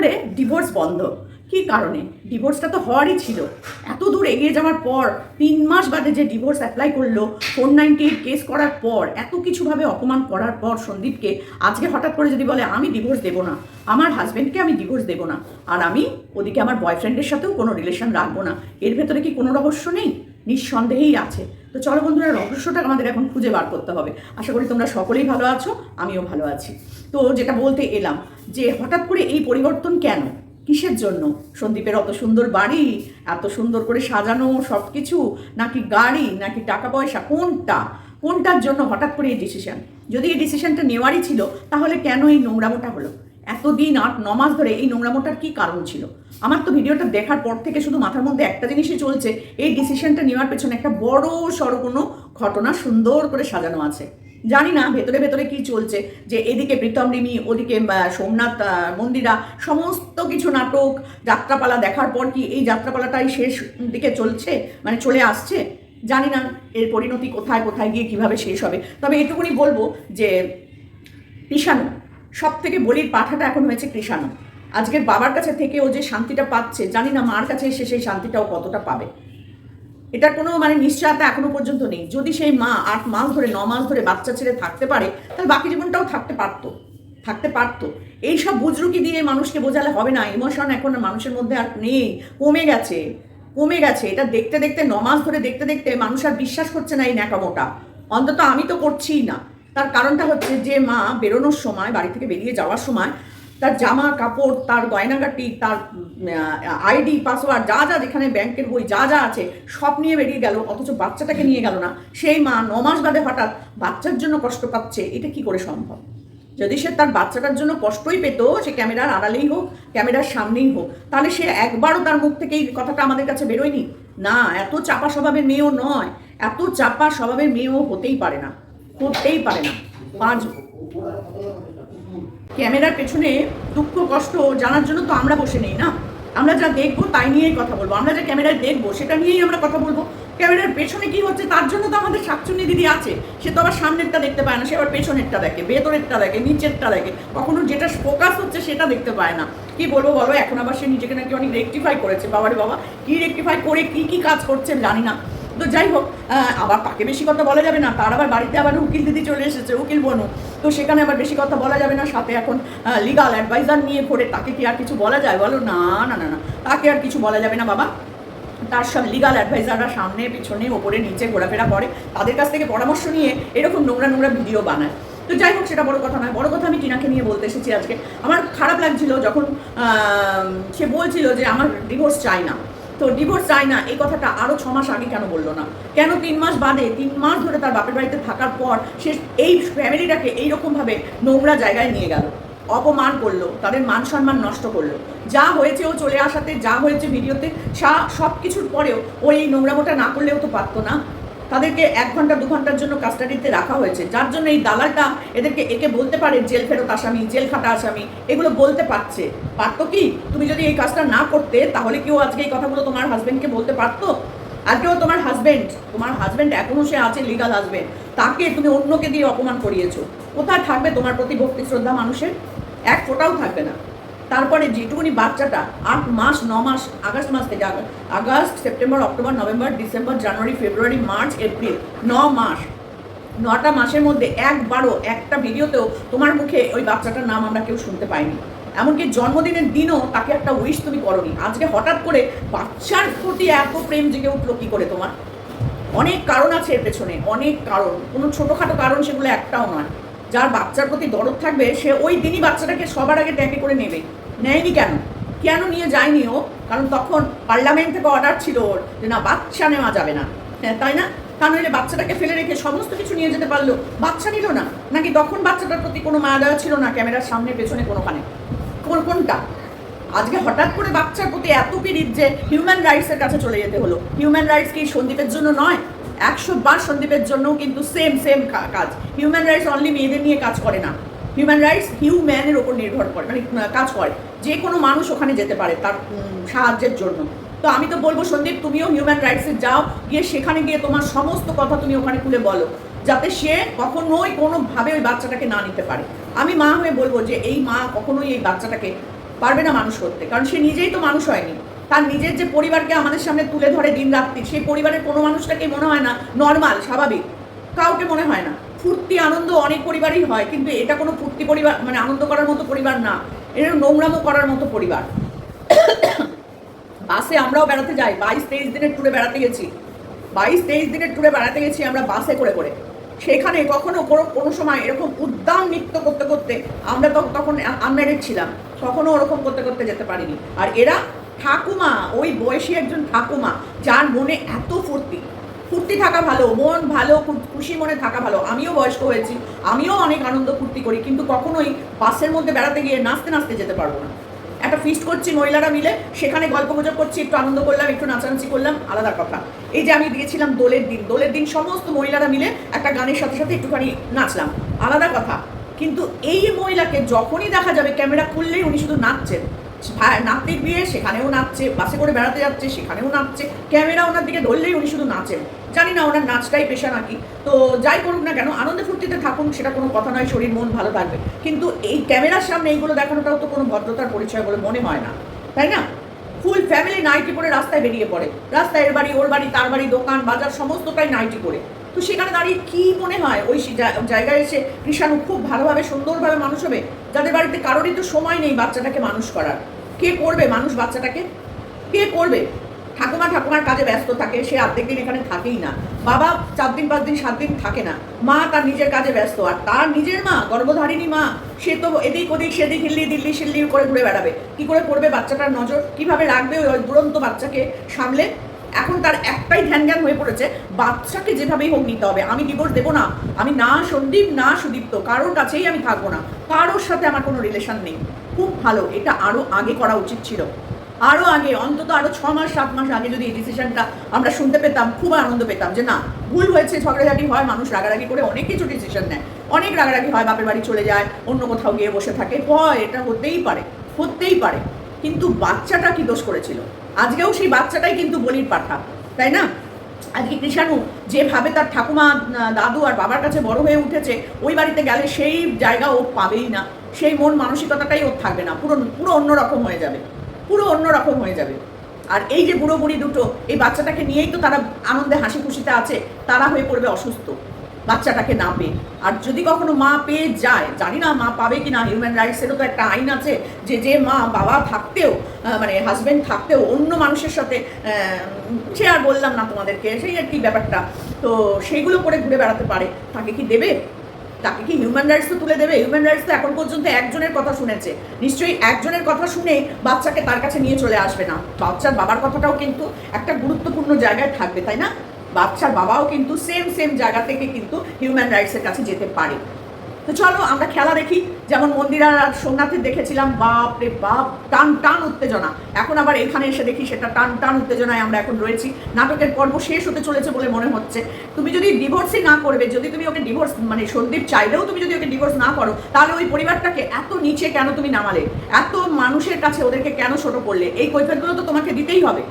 করে ডিভোর্স বন্ধ। কী কারণে? ডিভোর্সটা তো হওয়ারই ছিল। এত দূর এগিয়ে যাওয়ার পর, তিন মাস বাদে যে ডিভোর্স অ্যাপ্লাই করল ফোর নাইনটি এইট কেস করার পর, এত কিছুভাবে অপমান করার পর সন্দীপকে আজকে হঠাৎ করে যদি বলে, আমি ডিভোর্স দেবো না, আমার হাজব্যান্ডকে আমি ডিভোর্স দেবো না, আর আমি ওদিকে আমার বয়ফ্রেন্ডের সাথেও কোনো রিলেশন রাখব না, এর ভেতরে কি কোনো রহস্য নেই? নিঃসন্দেহেই আছে। তো চলো বন্ধুরা, রহস্যটা আমাদের এখন খুঁজে বার করতে হবে। আশা করি তোমরা সকলেই ভালো আছো, আমিও ভালো আছি। তো যেটা বলতে এলাম যে হঠাৎ করে এই পরিবর্তন কেন? কিসের জন্য? সন্দীপের অত সুন্দর বাড়ি, এত সুন্দর করে সাজানো সব কিছু নাকি গাড়ি, নাকি টাকা পয়সা, কোনটা? কোনটার জন্য হঠাৎ করে এই ডিসিশন যদি এই ডিসিশনটা নেওয়ারই ছিল, তাহলে কেন এই নোংরামোটা হলো? এতদিন আট, ন মাস ধরে এই নোংরামোটার কী কারণ ছিল? আমার তো ভিডিওটা দেখার পর থেকে শুধু মাথার মধ্যে একটা জিনিসই চলছে, এই ডিসিশনটা নেওয়ার পেছনে একটা বড় সড়ো কোনো ঘটনা সুন্দর করে সাজানো আছে। জানি না ভেতরে ভেতরে কি চলছে, যে এদিকে প্রীতম রিমি, ওদিকে সোমনাথ মন্দিরা, সমস্ত কিছু নাটক, যাত্রাপালা দেখার পর কি এই যাত্রাপালাটাই শেষ দিকে চলছে? মানে চলে আসছে? জানি না এর পরিণতি কোথায় কোথায় গিয়ে কীভাবে শেষ হবে। তবে এটুকুনি বলব যে কৃষাণু সব থেকে বলির পাঠাটা এখন হয়েছে কৃষাণু। আজকের বাবার কাছে থেকে ও যে শান্তিটা পাচ্ছে, জানি না মার কাছে এসে সেই শান্তিটাও কতটা পাবে। এটার কোনো মানে নিশ্চয়তা এখনও পর্যন্ত নেই। যদি সেই মা আট মাস ধরে, ন মাস ধরে বাচ্চা ছেড়ে থাকতে পারে তাহলে বাকি জীবনটাও থাকতে পারতো থাকতে পারতো। এই সব বুজরুকি দিয়ে মানুষকে বোঝালে হবে না। ইমোশন এখন মানুষের মধ্যে আর নেই। কমে গেছে কমে গেছে। এটা দেখতে দেখতে, ন মাস ধরে দেখতে দেখতে মানুষ আর বিশ্বাস করছে না এই ন্যাকামোটা। অন্তত আমি তো করছিই না। তার কারণটা হচ্ছে যে মা বেরোনোর সময়, বাড়ি থেকে বেরিয়ে যাওয়ার সময় তার জামা কাপড়, তার গয়নাগাটি, তার আইডি, পাসওয়ার্ড, যা যা যেখানে ব্যাংকের বই যা যা আছে সব নিয়ে বেরিয়ে গেল, অথচ বাচ্চাটাকে নিয়ে গেল না। সেই মা ন মাস বাদে হঠাৎ বাচ্চার জন্য কষ্ট পাচ্ছে, এটা কি করে সম্ভব? যদি সে তার বাচ্চাটার জন্য কষ্টই পেত, সে ক্যামেরার আড়ালেই হোক, ক্যামেরার সামনেই হোক, তাহলে সে একবারও তার মুখ থেকে এই কথাটা আমাদের কাছে বেরোয়নি? না, এত চাপা স্বভাবের মেয়েও নয়, এত চাপা স্বভাবের মেয়েও হতেই পারে না। হতেই পারে না। পাঁচ ক্যামেরার পেছনে দুঃখ, কষ্ট জানার জন্য তো আমরা বসে নেই না? আমরা যা দেখব তাই নিয়েই কথা বলব। আমরা যা ক্যামেরায় দেখব সেটা নিয়েই আমরা কথা বলব। ক্যামেরার পেছনে কি হচ্ছে তার জন্য তো আমাদের শাকচুন্নি দিদি আছে। সে তো আবার সামনেরটা দেখতে পায় না, সে আবার পেছনেরটা দেখে, ভেতরেরটা দেখে, নিচেরটা দেখে। কখনো যেটা ফোকাস হচ্ছে সেটা দেখতে পায় না। কি বলব বলো, এখন আবার সে নিজেকে নাকি অনেক রেকটিফাই করেছে। বাবারে বাবা, কি রেকটিফাই করে, কি কি কাজ করছে জানি না। তো যাই হোক আবার তাকে বেশি কথা বলা যাবে না? তার আবার বাড়িতে আবার উকিল দিদি চলে এসেছে, উকিল বনু। তো সেখানে আবার বেশি কথা বলা যাবে না, সাথে এখন লিগাল অ্যাডভাইজার নিয়ে পড়ে তাকে কি আর কিছু বলা যায় বলো? না না না না। তাকে আর কিছু বলা যাবে না, বাবা। তার সব লিগাল অ্যাডভাইজাররা সামনে, পিছনে, ওপরে, নিচে ঘোরাফেরা করে। তাদের কাছ থেকে পরামর্শ নিয়ে এরকম নোংরা নোংরা ভিডিও বানায়। তো যাই হোক, সেটা বড় কথা নয়। বড় কথা আমি টিনাকে নিয়ে বলতে এসেছি আজকে। আমার খারাপ লাগছিল যখন সে বলছিল যে আমার ডিভোর্স চাই না। তো ডিভোর্স যায় না, এই কথাটা আরও ছ মাস আগে কেন বলল না? কেন তিন মাস বাদে, তিন মাস ধরে তার বাপের বাড়িতে থাকার পর সে এই ফ্যামিলিটাকে এইরকমভাবে নোংরা জায়গায় নিয়ে গেল। অপমান করল, তাদের মান সম্মান নষ্ট করল। যা হয়েছে ও চলে আসাতে, যা হয়েছে ভিডিওতে, সা সব কিছুর পরেও ও এই নোংরামোটা না করলেও তো পারতো না। তাদেরকে এক ঘণ্টা, দু ঘণ্টার জন্য কাস্টাডিতে রাখা হয়েছে। যার জন্য এই দালালটা এদেরকে একে বলতে পারে, জেল ফেরত আসামি, জেল খাটা আসামি, এগুলো বলতে পারছে। পারতো কি? তুমি যদি এই কাজটা না করতে, তাহলে কেউ আজকে এই কথাগুলো তোমার হাজবেন্ডকে বলতে পারতো? আজকেও তোমার হাজবেন্ড তোমার হাজবেন্ড এখনও সে আছে লিগাল হাজবেন্ড তাকে তুমি অন্যকে দিয়ে অপমান করিয়েছো। কোথায় থাকবে তোমার প্রতি ভক্তি শ্রদ্ধা মানুষের? এক ফোটাও থাকবে না। তারপরে যেটুকুনি বাচ্চাটা আট মাস, ন মাস, আগস্ট মাস থেকে আগ- August, September, October, November, December, January, February, March, April, ন মাস। নটা মাসের মধ্যে একবারও একটা ভিডিওতেও তোমার মুখে ওই বাচ্চাটার নাম আমরা কেউ শুনতে পাইনি। এমনকি জন্মদিনের দিনও তাকে একটা উইশ তুমি করনি। আজকে হঠাৎ করে বাচ্চার প্রতি এত প্রেম জেগে উঠল কি করে তোমার? অনেক কারণ আছে এর পেছনে, অনেক কারণ। কোনো ছোটোখাটো কারণ সেগুলো একটাও নয়। যার বাচ্চার প্রতি দরদ থাকবে, সে ওই দিনই বাচ্চাটাকে সবার আগে ট্যাগে করে নেবে। নেয়নি কেন? কেন নিয়ে যায়নি ও? কারণ তখন পার্লামেন্ট থেকে অর্ডার ছিল ওর যে, না, বাচ্চা নেওয়া যাবে না। হ্যাঁ তাই না? তা নইলে বাচ্চাটাকে ফেলে রেখে সমস্ত কিছু নিয়ে যেতে পারল। বাচ্চা নিল না? নাকি তখন বাচ্চাটার প্রতি কোনো মায়া দেওয়া ছিল না ক্যামেরার সামনে, পেছনে কোনোখানে কোন? কোনটা? আজকে হঠাৎ করে বাচ্চার প্রতি এত পিরিত যে হিউম্যান রাইটসের কাছে চলে যেতে হলো। হিউম্যান রাইটস কি সন্দীপের জন্য নয়? একশো বার সন্দীপের জন্য কিন্তু সেম সেম কাজ। হিউম্যান রাইটস অনলি মেয়েদের নিয়ে কাজ করে না। হিউম্যান রাইটস হিউম্যানের ওপর নির্ভর করে মানে কাজ করে। যে কোনো মানুষ ওখানে যেতে পারে তার সাহায্যের জন্য। তো আমি তো বলব, সন্দীপ, তুমিও হিউম্যান রাইটসে যাও, গিয়ে সেখানে গিয়ে তোমার সমস্ত কথা তুমি ওখানে খুলে বলো, যাতে সে কখনোই কোনোভাবে ওই বাচ্চাটাকে না নিতে পারে। আমি মা হয়ে বলব যে, এই মা কখনোই এই বাচ্চাটাকে পারবে না মানুষ করতে, কারণ সে নিজেই তো মানুষ হয়নি। তার নিজের যে পরিবারকে আমাদের সামনে তুলে ধরে দিন রাত্রি সেই পরিবারের কোনো মানুষটাকে মনে হয় না নর্মাল স্বাভাবিক। কাউকে মনে হয় না। ফুর্তি, আনন্দ অনেক পরিবারই হয়, কিন্তু এটা কোনো ফুর্তি পরিবার মানে আনন্দ করার মতো পরিবার না। এটা নোংরামো করার মতো পরিবার। বাসে আমরাও বেড়াতে যাই। বাইশ, তেইশ দিনের ট্যুরে বেড়াতে গেছি। বাইশ, তেইশ দিনের ট্যুরে বেড়াতে গেছি আমরা বাসে করে করে। সেখানে কখনো কোনো কোনো সময় এরকম উদ্দাম নৃত্য করতে করতে আমরা তখন আনম্যারিড ছিলাম। কখনো ওরকম করতে করতে যেতে পারিনি। আর এরা ঠাকুমা, ওই বয়সী একজন ঠাকুমা, যার মনে এত ফুর্তি। ফুর্তি থাকা ভালো, মন ভালো খুশি মনে থাকা ভালো। আমিও বয়স্ক হয়েছি, আমিও অনেক আনন্দ ফুর্তি করি, কিন্তু কখনোই বাসের মধ্যে বেড়াতে গিয়ে নাচতে নাচতে যেতে পারব না। একটা ফিস্ট করছি মহিলারা মিলে, সেখানে গল্প গুজব করছি, একটু আনন্দ করলাম, একটু নাচানাচি করলাম, আলাদা কথা। এই যে আমি দিয়েছিলাম দোলের দিন দোলের দিন সমস্ত মহিলারা মিলে একটা গানের সাথে সাথে একটুখানি নাচলাম, আলাদা কথা। কিন্তু এই মহিলাকে যখনই দেখা যাবে, ক্যামেরা খুললেই উনি শুধু নাচছেন। নাতির বিয়ে, সেখানেও নাচছে, বাসে করে বেড়াতে যাচ্ছে, সেখানেও নাচছে। ক্যামেরা ওনার দিকে ধরলেই উনি শুধু নাচেন জানি না ওনার নাচটাই পেশা নাকি। তো যাই করুক না কেন, আনন্দে ফুর্তিতে থাকুন, সেটা কোনো কথা নয়, শরীর, মন ভালো থাকবে। কিন্তু এই ক্যামেরার সামনে এইগুলো দেখানোটাও তো কোনো ভদ্রতার পরিচয় বলে মনে হয় না। তাই না? ফুল ফ্যামিলি নাইটি পরে রাস্তায় বেরিয়ে পড়ে। রাস্তায় এর বাড়ি, ওর বাড়ি, তার বাড়ি, দোকান, বাজার, সমস্তটাই নাইটি পরে। তো সেখানে দাঁড়িয়ে কি মনে হয়? ওই জায়গায় এসে কৃষাণু খুব ভালোভাবে, সুন্দরভাবে মানুষ হবে? যাদের বাড়িতে কারোরই তো সময় নেই বাচ্চাটাকে মানুষ করার। কে করবে মানুষ বাচ্চাটাকে? কে করবে? ঠাকুমা ঠাকুমার কাজে ব্যস্ত থাকে, সে অর্ধেক দিন এখানে থাকেই না। বাবা চার দিন, পাঁচ দিন, সাত দিন থাকে না। মা তার নিজের কাজে ব্যস্ত, আর তার নিজের মা, গর্ভধারিণী মা, সে তো এদিক ওদিক, সেদিক হিল্লি দিল্লি সিল্লি করে ঘুরে বেড়াবে। কি করে পড়বে বাচ্চাটার নজর? কীভাবে রাখবে ওই দুরন্ত বাচ্চাকে সামলে? এখন তার একটাই ধ্যান জ্ঞান হয়ে পড়েছে, বাচ্চাকে যেভাবেই হোক নিতে হবে। আমি ডিভোর্স দেবো না। আমি না সন্দীপ, না সুদীপ্ত। কারোর কাছেই আমি থাকব না। কারোর সাথে আমার কোনো রিলেশন নেই। খুব ভালো। এটা আরও আগে করা উচিত ছিল। আরও আগে, অন্তত আরও ছ মাস, সাত মাস আগে যদি এই ডিসিশনটা আমরা শুনতে পেতাম, খুব আনন্দ পেতাম যে না, ভুল হয়েছে, ঝগড়াঝাটি হয়, মানুষ রাগারাগি করে অনেক কিছু ডিসিশন নেয়। অনেক রাগারাগি হয়, বাপের বাড়ি চলে যায়, অন্য কোথাও গিয়ে বসে থাকে। হয়, এটা হতেই পারে হতেই পারে। কিন্তু বাচ্চাটা কি দোষ করেছিল? আজকেও সেই বাচ্চাটাই কিন্তু বলির পাঠা, তাই না? আজকে কৃষাণু যেভাবে তার ঠাকুমা দাদু আর বাবার কাছে বড় হয়ে উঠেছে, ওই বাড়িতে গেলে সেই জায়গা ও পাবেই না, সেই মন মানসিকতাটাই ওর থাকবে না, পুরো পুরো অন্যরকম হয়ে যাবে, পুরো অন্যরকম হয়ে যাবে। আর এই যে বুড়ো বুড়ি দুটো, এই বাচ্চাটাকে নিয়েই তো তারা আনন্দে হাসি খুশিতে আছে, তারা হয়ে পড়বে অসুস্থ। বাচ্চাটাকে না পেয়ে। আর যদি কখনো মা পেয়ে যায়, জানি না মা পাবে কি না হিউম্যান রাইটসেরও তো একটা আইন আছে যে যে মা বাবা থাকতেও মানে হাজবেন্ড থাকতেও অন্য মানুষের সাথে সে আর বললাম না তোমাদেরকে, সেই আর কি ব্যাপারটা। তো সেইগুলো করে ঘুরে বেড়াতে পারে। তাকে কি দেবে? তাকে কি হিউম্যান রাইটস তো তুলে দেবে? হিউম্যান রাইটস তো এখন পর্যন্ত একজনের কথা শুনেছে। নিশ্চয়ই একজনের কথা শুনে বাচ্চাকে তার কাছে নিয়ে চলে আসবে না। বাচ্চার বাবার কথাটাও কিন্তু একটা গুরুত্বপূর্ণ জায়গায় থাকবে, তাই না? বাচ্চার বাবাও কিন্তু সেম সেম জায়গা থেকে কিন্তু হিউম্যান রাইটসের কাছে যেতে পারে। তো চলো আমরা খেলা দেখি। যেমন মন্দিরা আর সোমনাথের দেখেছিলাম, বাপ রে বাপ, টান টান উত্তেজনা। এখন আবার এখানে এসে দেখি সেটা টান টান উত্তেজনায় আমরা এখন রয়েছি। নাটকের পর্ব শেষ হতে চলেছে বলে মনে হচ্ছে। তুমি যদি ডিভোর্সই না করবে, যদি তুমি ওকে ডিভোর্স মানে সন্দীপ চাইলেও তুমি যদি ওকে ডিভোর্স না করো, তাহলে ওই পরিবারটাকে এত নিচে কেন তুমি নামালে? এত মানুষের কাছে ওদেরকে কেন ছোট করলে? এই কৈফিয়তগুলো তো তোমাকে দিতেই হবে।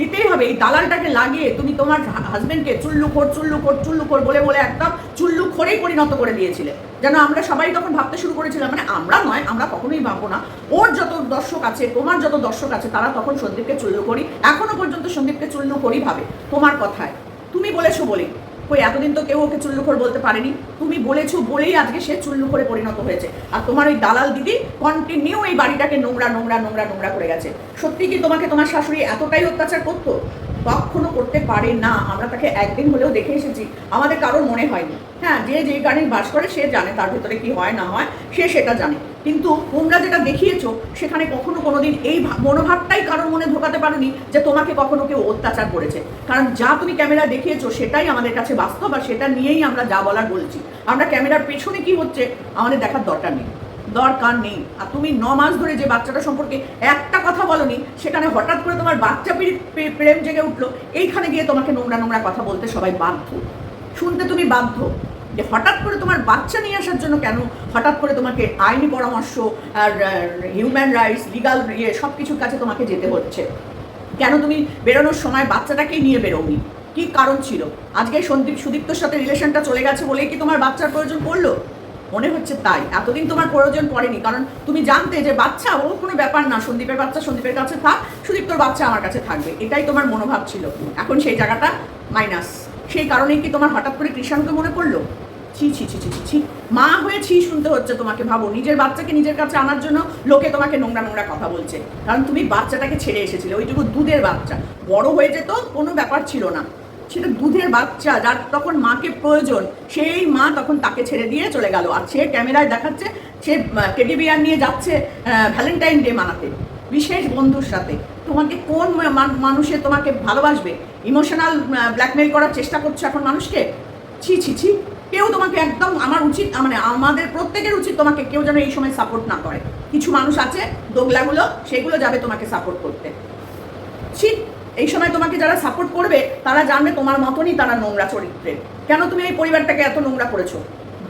দিতেই হবে। এই দালালটাকে লাগিয়ে তুমি তোমার হাজব্যান্ডকে চুল্লু খোর চুল্লু খোর চুল্লু খোর বলে বলে একদম চুল্লু খোরেই পরিণত করে দিয়েছিলে। যেন আমরা সবাই তখন ভাবতে শুরু করেছিলাম মানে আমরা নয়, আমরা কখনোই ভাববো না। ওর যত দর্শক আছে, তোমার যত দর্শক আছে, তারা তখন সন্দীপকে চুল্লু করি। এখনও পর্যন্ত সন্দীপকে চুল্লু করি ভাবে, তোমার কথায়। তুমি বলেছ বলেই। কই এতদিন তো কেউ ওকে চুল্লুখোর বলতে পারেনি। তুমি বলেছ বলেই আজকে সে চুল্লুখোরে পরিণত হয়েছে। আর তোমার ওই দালাল দিদি কন্টিনিউ এই বাড়িটাকে নোংরা নোংরা নোংরা নোংরা করে গেছে। সত্যি কি তোমাকে তোমার শাশুড়ি এতটাই অত্যাচার করতো? কখনো করতে পারে না। আমরা তাকে একদিন হলেও দেখে এসেছি। আমাদের কারোর মনে হয়নি। হ্যাঁ যে যে গাড়ির বাস করে সে জানে তার ভিতরে কি হয়, না হয়, সে সেটা জানে। কিন্তু তোমরা যেটা দেখিয়েছো, সেখানে কখনো কোনোদিন এই মনোভাবটাই কারোর মনে ঢোকাতে পারোনি যে তোমাকে কখনো কেউ অত্যাচার করেছে। কারণ যা তুমি ক্যামেরা দেখিয়েছো, সেটাই আমাদের কাছে বাস্তব আর সেটা নিয়েই আমরা যা বলার বলছি। আমরা ক্যামেরার পেছনে কি হচ্ছে, আমাদের দেখার দরকার নেই। দরকার নেই। আর তুমি ন মাস ধরে যে বাচ্চাটা সম্পর্কে একটা কথা বলনি, সেখানে হঠাৎ করে তোমার বাচ্চা প্রেম জেগে উঠল, এইখানে গিয়ে তোমাকে নোংরা নোংরা কথা বলতে সবাই বাধ্য। শুনতে তুমি বাধ্য। যে হঠাৎ করে তোমার বাচ্চা নিয়ে আসার জন্য কেন? হঠাৎ করে তোমাকে আইনি পরামর্শ আর হিউম্যান রাইটস লিগাল ইয়ে সব কিছুর কাছে তোমাকে যেতে হচ্ছে। কেন তুমি বেরোনোর সময় বাচ্চাটাকেই নিয়ে বেরোনি কি কারণ ছিল? আজকে সন্দীপ, সুদীপ্তর সাথে রিলেশনটা চলে গেছে বলেই কি তোমার বাচ্চার প্রয়োজন পড়ল? মনে হচ্ছে তাই। এতদিন তোমার প্রয়োজন পড়েনি, কারণ তুমি জানতে যে বাচ্চা, ও কোনো ব্যাপার না, সন্দীপের বাচ্চা সন্দীপের কাছে থাক, সুদীপ্তর বাচ্চা আমার কাছে থাকবে। এটাই তোমার মনোভাব ছিল। এখন সেই জায়গাটা মাইনাস সেই কারণে কি তোমার হঠাৎ করে কৃষাণকে মনে পড়ল? ছি ছি ছি ছি ছি মা হয়ে ছি শুনতে হচ্ছে তোমাকে, ভাবো। নিজের বাচ্চাকে নিজের কাছে আনার জন্য লোকে তোমাকে নোংরা নোংরা কথা বলছে। কারণ তুমি বাচ্চাটাকে ছেড়ে এসেছিলে, ওইটুকু দুধের বাচ্চা। বড় হয়ে যেত, কোনো ব্যাপার ছিল না। সেটা দুধের বাচ্চা, যার তখন মাকে প্রয়োজন, সেই মা তখন তাকে ছেড়ে দিয়ে চলে গেল। আর সে ক্যামেরায় দেখাচ্ছে, সে টেডি বিয়ার নিয়ে যাচ্ছে ভ্যালেন্টাইন ডে মানাতে, বিশেষ বন্ধুর সাথে। তোমাকে কোন মানুষে তোমাকে ভালোবাসবে? ইমোশনাল ব্ল্যাকমেল করার চেষ্টা করছ এখন মানুষকে? ছি ছি ছি। কেউ তোমাকে একদম আমার উচিত মানে আমাদের প্রত্যেকের উচিত তোমাকে কেউ যেন এই সময় সাপোর্ট না করে। কিছু মানুষ আছে, দোগলাগুলো, সেগুলো যাবে তোমাকে সাপোর্ট করতে। ছি, এই সময় তোমাকে যারা সাপোর্ট করবে, তারা জানবে তোমার মতনই তারা নোংরা চরিত্রের। কেন তুমি এই পরিবারটাকে এত নোংরা করেছ?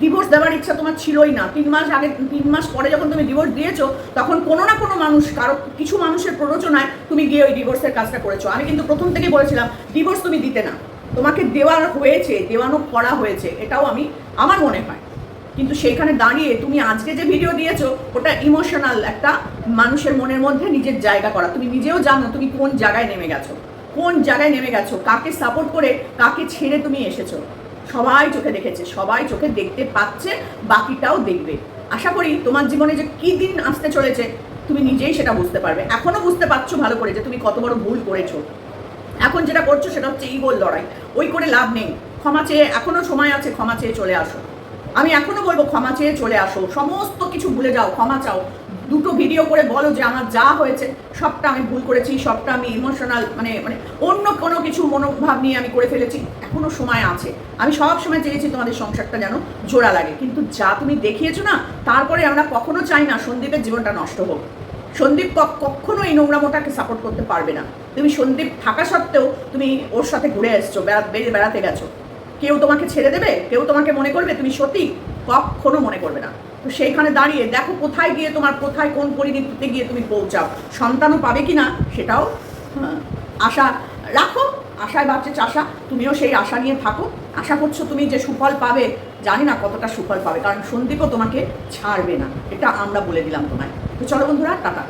ডিভোর্স দেওয়ার ইচ্ছা তোমার ছিলই না। তিন মাস আগে, তিন মাস পরে যখন তুমি ডিভোর্স দিয়েছ, তখন কোনো না কোনো মানুষ, কারও, কিছু মানুষের প্ররোচনায় তুমি গিয়ে ওই ডিভোর্সের কাজটা করেছ। আমি কিন্তু প্রথম থেকে বলেছিলাম ডিভোর্স তুমি দিতে না। তোমাকে দেওয়ার হয়েছে, দেওয়ানো করা হয়েছে, এটাও আমি, আমার মনে হয়। কিন্তু সেইখানে দাঁড়িয়ে তুমি আজকে যে ভিডিও দিয়েছ, ওটা ইমোশনাল একটা মানুষের মনের মধ্যে নিজের জায়গা করা। তুমি নিজেও জানো তুমি কোন জায়গায় নেমে গেছো। কোন জায়গায় নেমে গেছো? কাকে সাপোর্ট করে, কাকে ছেড়ে তুমি এসেছ? সবাই চোখে দেখেছে, সবাই চোখে দেখতে পাচ্ছে, বাকিটাও দেখবে। আশা করি তোমার জীবনে যে কি দিন আসতে চলেছে, তুমি নিজেই সেটা বুঝতে পারবে। এখনও বুঝতে পারছ ভালো করে যে তুমি কত বড় ভুল করেছ। এখন যেটা করছ সেটা হচ্ছে ইগোর লড়াই। ওই করে লাভ নেই। ক্ষমা চেয়ে, এখনও সময় আছে, ক্ষমা চেয়ে চলে আসো। আমি এখনও বলব, ক্ষমা চেয়ে চলে আসো। সমস্ত কিছু ভুলে যাও, ক্ষমা চাও। দুটো ভিডিও করে বলো যে আমার যা হয়েছে, সবটা আমি ভুল করেছি, সবটা আমি ইমোশনাল মানে মানে অন্য কোনো কিছু মনোভাব নিয়ে আমি করে ফেলেছি, এখনও সময় আছে। আমি সব সময় চেয়েছি তোমাদের সংসারটা যেন জোড়া লাগে। কিন্তু যা তুমি দেখিয়েছো না, তারপরে আমরা কখনো চাই না সন্দীপের জীবনটা নষ্ট হোক। সন্দীপ কখনো এই নোংরামোটাকে সাপোর্ট করতে পারবে না। তুমি সন্দীপ থাকা সত্ত্বেও তুমি ওর সাথে ঘুরে এসছো, বেড়া বেড়াতে গেছো। কেউ তোমাকে ছেড়ে দেবে? কেউ তোমাকে মনে করবে তুমি সত্যি কখনো মনে করবে না। তো সেইখানে দাঁড়িয়ে দেখো কোথায় গিয়ে তোমার কোথায় কোন পরিণতিতে গিয়ে তুমি পৌঁছাও। সন্তানও পাবে কি না সেটাও হ্যাঁ, আশা রাখো। আশায় বাড়ছে চাষা। তুমিও সেই আশা নিয়ে থাকো। আশা করছ তুমি যে সুফল পাবে জানি না কতটা সুফল পাবে কারণ সন্দীপও তোমাকে ছাড়বে না। এটা আমরা বলে দিলাম তোমায়। তো চলো বন্ধুরা টাটা।